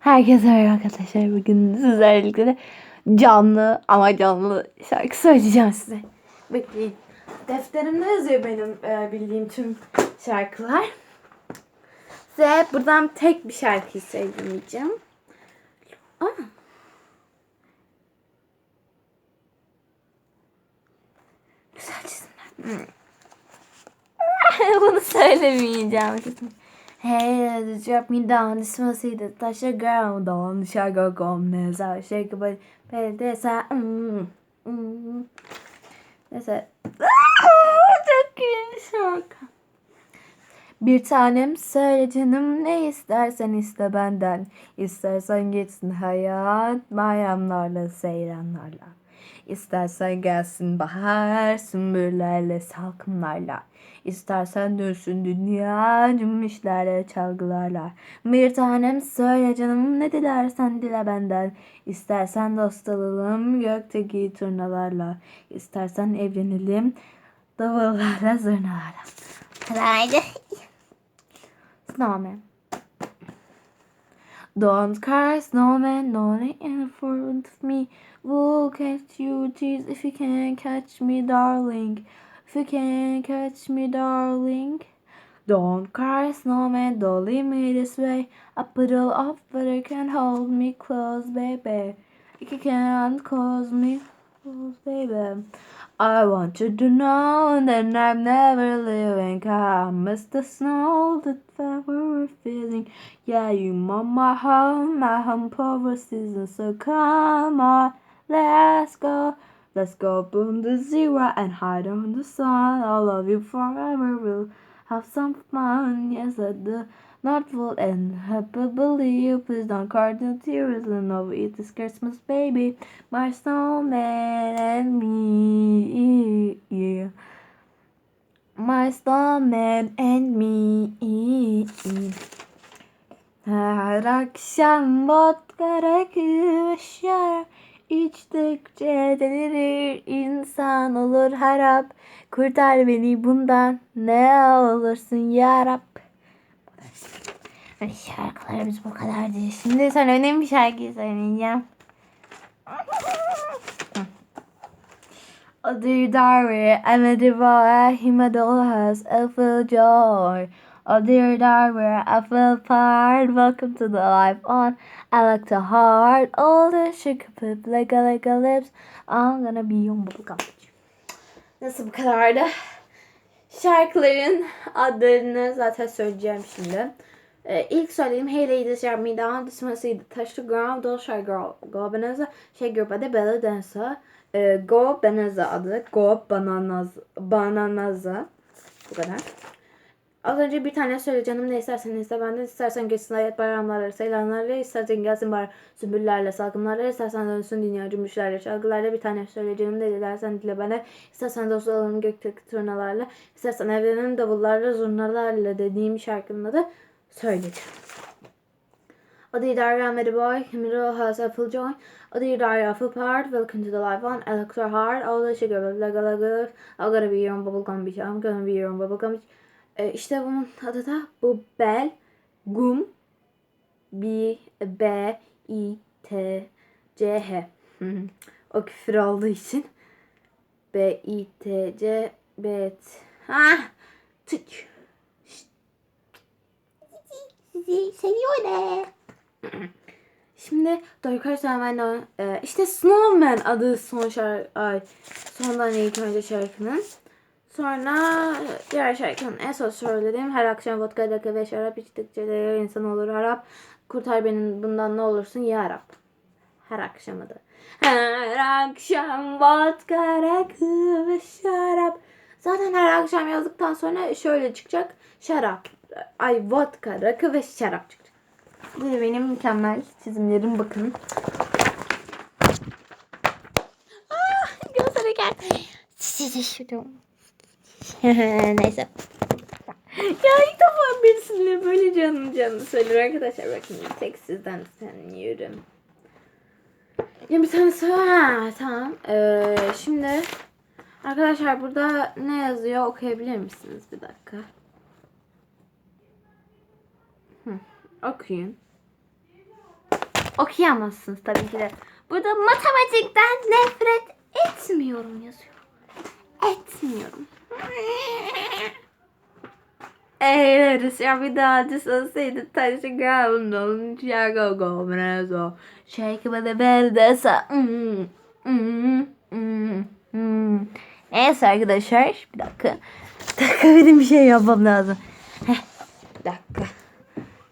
Herkese merhaba arkadaşlar. Bugün sizlerle canlı ama canlı şarkı söyleyeceğim size. Bekleyin. Defterimde yazıyor benim e, bildiğim tüm şarkılar. Size buradan tek bir şarkıyı söyleyeceğim. Aa. Güzel çizimler. Bunu söylemeyeceğim. Hey, just drop me down. This must see the touch the ground on. Şarkı gomnez. I shake it, but this I mm, mm. Neyse. Çok iyi şarkı. Bir tanem söyle canım ne istersen iste benden. İstersen geçsin hayat bayramlarla seyranlarla. İstersen gelsin bahar sümbürlerle salkımlarla. İstersen dönsün dünya cümbüşlerle çalgılarla. Bir tanem söyle canım ne dilersen dile benden. İstersen dost olalım gökteki turnalarla. İstersen evlenelim davullarla zurnalarla. Haydi. Snowman. Don't cry, snowman, don't in front of me. We'll catch you tears if you can catch me, darling. If you can catch me, darling. Don't cry, snowman, don't leave me this way. A puddle of water can hold me close, baby. If you can't close me close, baby. I want you to know that I'm never leaving. I miss the snow that we feeling. Yeah, you are my home, my home for a season. So come on, let's go. Let's go boom the zero and hide on the sun. I'll love you forever. We'll have some fun. Yes, at the North Pole and happily. Please don't cry the tears and over it this Christmas, baby. My snowman and me. My snowman and me. Her akşam vodka rakı şarap İçtikçe delirir insan olur harap Kurtar beni bundan ne olursun yarab Ay, Şarkılarımız bu kadar değil. Şimdi sana önemli bir şarkıyı söyleyeceğim. Oh dear diary, I'm a devourer, him a dollhouse, I feel joy. Oh dear diary, I feel part, welcome to the life on. I like the heart, all the sugar pip, like a like a lips. I'm gonna be your bubblegum. Nasıl bu kadardı? Şarkıların adlarını zaten söyleyeceğim şimdi. Ee, ilk söylediğim Hey Ladies Shut Me Down, The Touch The Ground, Do Shy Girl, Go Bananza, Şey Girl Bade Bella Dansa, e, Go Bananza adı, Go Bananaz, Bananaza. Bu kadar. Az önce bir tane söyle canım ne istersen iste benden istersen geçsin hayat bayramlarla seyranlarla istersen gelsin bar sümbüllerle salgınlarla istersen dönsün dünya cümbüşlerle çalgılarla bir tane söyle canım ne dilersen dile bana istersen dost olalım gökteki turnalarla istersen evlenelim davullarla zurnalarla dediğim şarkının adı söyleyeceğim. O dear diary, I'm a boy, in middle has a full joy. O dear diary, I feel part, welcome to the life on, electro hard, all the sugar, laga laga, I'm gonna be your own bubblegum bitch, I'm gonna be your own bubblegum bitch. E, işte bunun adı da bu bel, gum, b, b, i, t, c, h. O küfür olduğu için. B, i, t, c, b, t. Ah! Tık. Sizi seviyor ne? Şimdi Dorukar Selman'la e, işte Snowman adı son şarkı ay sondan ilk önce şarkının. Sonra şarkının en son söylediğim her akşam vodka rakı ve şarap içtikçe de insan olur harap. Kurtar beni bundan ne olursun ya Rab. Her akşam adı. Her akşam vodka rakı ve şarap. Zaten her akşam yazdıktan sonra şöyle çıkacak. Şarap. Ay vodka rakı ve şarap çıkacak. Bu da benim mükemmel çizimlerim bakın. Ah, gözlere gel. Sizi şurum. Neyse. ya ilk defa birisiyle böyle canım canım söylüyor arkadaşlar. Bakın tek sizden sanıyorum. Ya bir tane ha, tamam. Ee, şimdi arkadaşlar burada ne yazıyor okuyabilir misiniz bir dakika? Hı, okuyun. okuyamazsınız tabii ki de. Burada matematikten nefret etmiyorum yazıyor. Etmiyorum. Bir daha düşünseydi taşı gavundan Chicago Gomez Shake with the bell desa. Hmm, hmm, hmm, hmm. Neyse arkadaşlar bir dakika. Bir dakika benim bir şey yapmam lazım. Heh, bir dakika.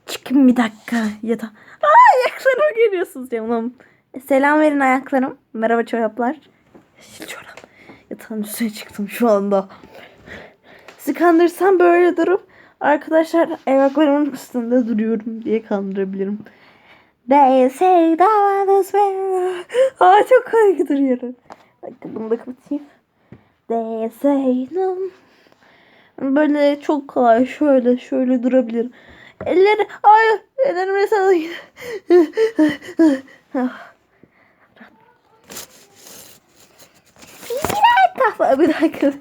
Çıkın bir dakika yata. Aa ayaklarıma geliyorsunuz canım. Selam verin ayaklarım. Merhaba çoraplar. Yeşil çorap. Yatağın üstüne çıktım şu anda. Sizi kandırsam böyle durup arkadaşlar ayaklarımın üstünde duruyorum diye kandırabilirim. They say that is where... Aa çok komik duruyorum. Dakika bunu da kapatayım. They say no. Böyle çok kolay şöyle şöyle durabilirim. Elleri ay ellerim mesela Kafa bir dakika.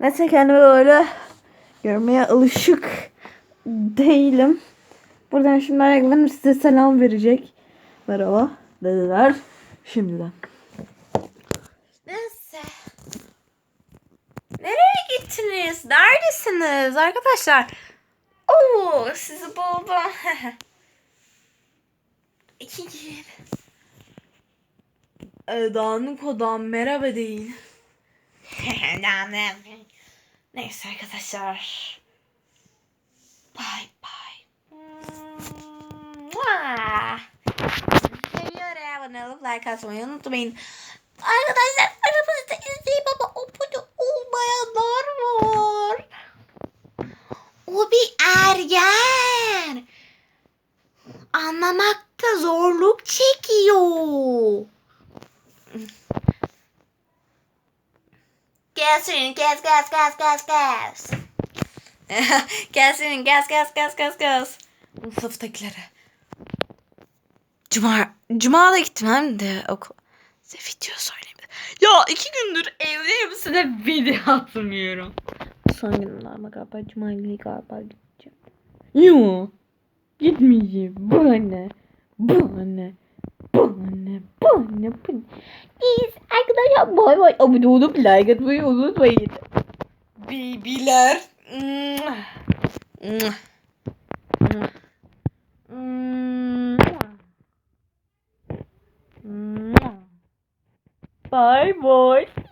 Neyse kendimi böyle görmeye alışık değilim. Buradan şimdi ayaklarım size selam verecek. Merhaba dediler. Şimdiden. Neyse. Nereye gittiniz? Neredesiniz arkadaşlar? Oo, sizi buldum. İki gibi. Ee, dağınık odam merhaba deyin. Neyse arkadaşlar. Bye bye. Seviyorum. Abone olup like atmayı unutmayın. Arkadaşlar aramızda izleyip ama abone olmayanlar var. O bir ergen. Anlamakta zorluk çekiyor. Gelsin, gaz, gaz, gaz, gaz, gaz. Gelsin, gaz, gaz, gaz, gaz, gaz. Sınıftakilere. Cuma, Cuma da gittim hem de okul. Size video söyleyeyim. Ya iki gündür evdeyim size video atmıyorum. Son günüm ama galiba Cuma günü galiba gideceğim. Yo. Gitmeyeceğim. Bu anne. Bu anne. Bu anne. Bu anne. Bu anne. Biz arkadaşlar bay bay. Abone olup like atmayı unutmayın. Babyler. Bye bye.